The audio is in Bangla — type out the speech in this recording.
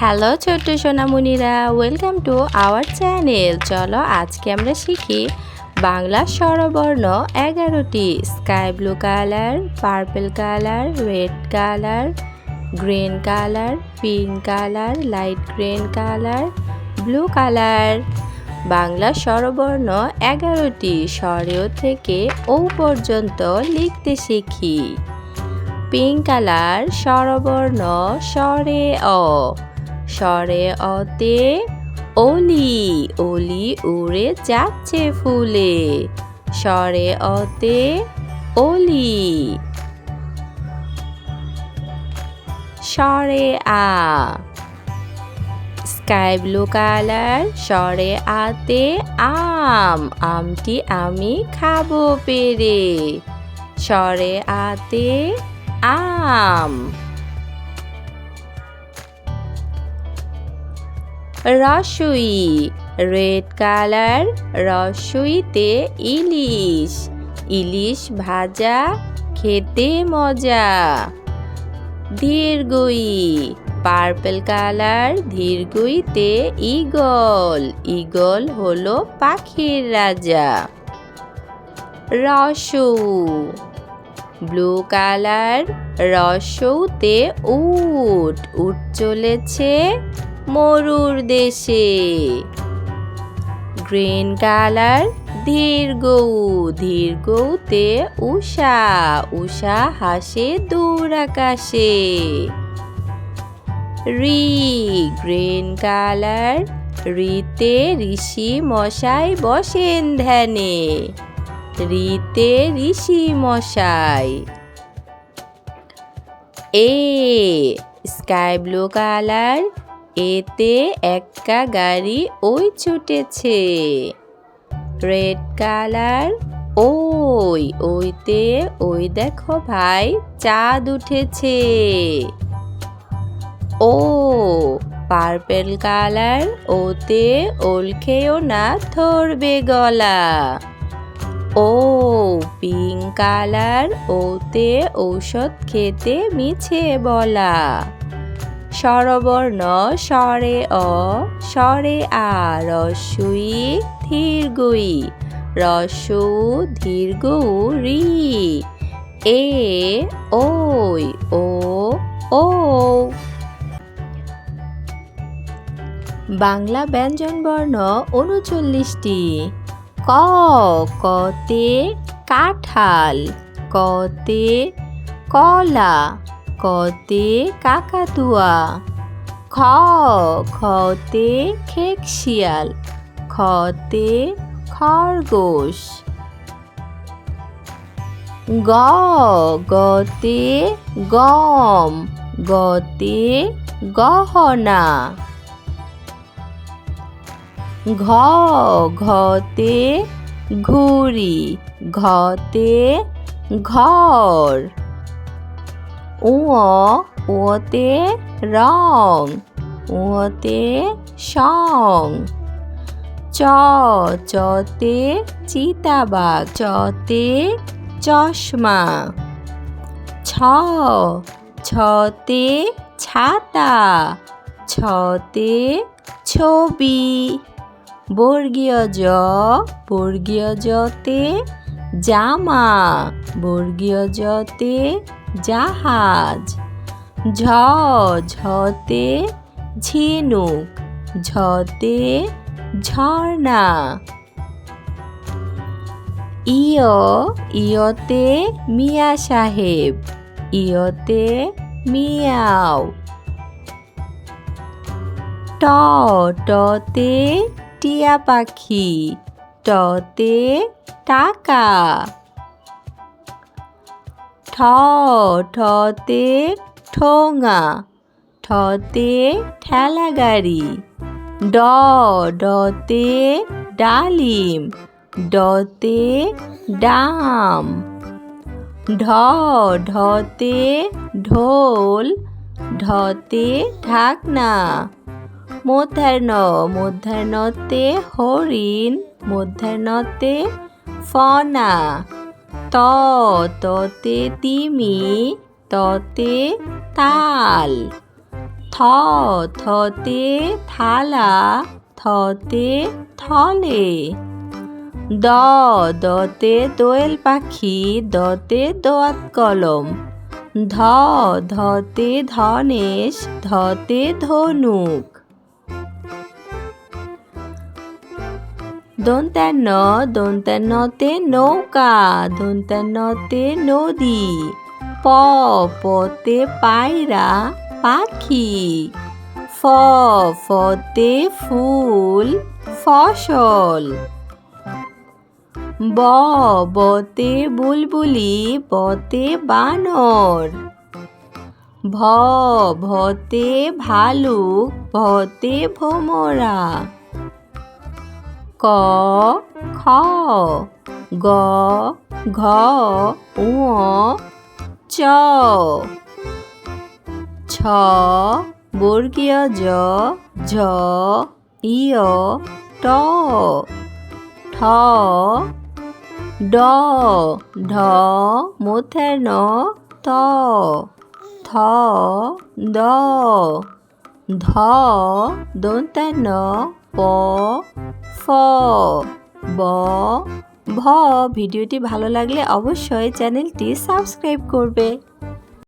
হ্যালো ছোট্ট সোনামণিরা ওয়েলকাম টু আওয়ার চ্যানেল চলো আজকে আমরা শিখি বাংলা স্বরবর্ণ এগারোটি। Sky blue colour purple colour red colour green colour pink colour light green colour blue colour Bangla স্বরবর্ণ এগারোটি স্বরেও থেকে ও পর্যন্ত লিখতে শিখি। পিঙ্ক কালার স্বরবর্ণ, স্বরে অ। স্বরে অতে অলি অলি উড়ে যাচ্ছে ফুলে। সরে অতে অলি সরে আ। স্কাই ব্লু কালার সরে আতে আম, আমটি আমি খাব পেরে। সরে আতে আম। রসুই, রেড কালার রসুইতে ইলিশ। ইলিশ ভাজা, খেতে মজা। দীর্ঘই পার্পল কালার দীর্ঘইতে ইগল ইগল হলো পাখির রাজা। রসু, ব্লু কালার রসৌতে উট। উট চলেছে মরুর দেশে। গ্রিন কালার দীর্ঘ দীর্ঘতে উষা উষা হাসে দূর আকাশে। রি, গ্রিন কালার, রিতে ঋষি মশাই বসেন ধ্যানে। রিতে ঋষি মশাই। এ, স্কাই ব্লু কালার এতে একটা গাড়ি ওই ছুটেছে। রেড কালার, ওই, ওইতে, ওই দেখো ভাই, চাঁদ উঠেছে। ও, পার্পেল কালার, ওতে ওল খেয়েও না ধরবে গলা। ও, পিঙ্ক কালার, ওতে ঔষধ খেতে মিছে বলা। স্বরবর্ণ স্বরে অ স্বরে আ রস্যই ধীর্ঘই রস্য দীর্ঘ রি এ, ওই, ও ও। বাংলা ব্যঞ্জনবর্ণ উনচল্লিশটি। ক, কতে কাঁঠাল, কতে কলা। কতে কাকাতুয়া। খ, খতে খেকশিয়াল খতে খরগোশ। গ, গতে গম। গতে গহনা। ঘ, ঘতে ঘুড়ি। ঘতে ঘর। উঁ উঁতে রং উঁতে সং চ চতে চিতাবাঘ চতে চশমা。ছ ছতে ছাতা ছতে ছবি বর্গীয় জ বর্গীয় জতে জামা বর্গীয় জতে জাহাজ। ঝ ঝতে ঝিনুক, ঝতে ঝর্ণা। ইয়, ইয়তে মিয়া সাহেব, ইয়তে মিয়াও। ট, টতে টিয়া পাখি, টতে টাকা। ঠ ঠতে ঠোঙা, ঠতে ঠেলা গাড়ি ড ডতে ডালিম, ডতে ডাম ঢ ঢতে ঢোল, ঢতে ঢাকনা, মধ্যাহ্ন, মধ্যাহ্নতে হরিণ, মধ্যাহ্নতে ফনা ত ততে তিমি, ততে তাল। থ থতে থালা, থতে থলে। দ দতে দোয়েল পাখি, দতে দোয়াত কলম। ধ ধতে ধনেশ, ধতে ধনুক। দন্তান্ন দন্তান্নতে নৌকা দন্তান্নতে নদী। প, পতে পায়রা, পাখি। ফ, ফতে ফুল, ফসল। ব, বতে বুলবুলি, বতে বানর। ভ, ভতে ভালুক, ভতে ভোমরা। ক, খ, গ, ঘ, ঙ, চ। ছ, বর্গীয় জ, ঝ ইয় ট। ঠ, ড, ঢ মূর্ধন্য ত, থ, দ, ধ দন্তান্ন প ফ ব ভ। ভিডিওটি ভালো লাগলে অবশ্যই চ্যানেলটি সাবস্ক্রাইব করবে।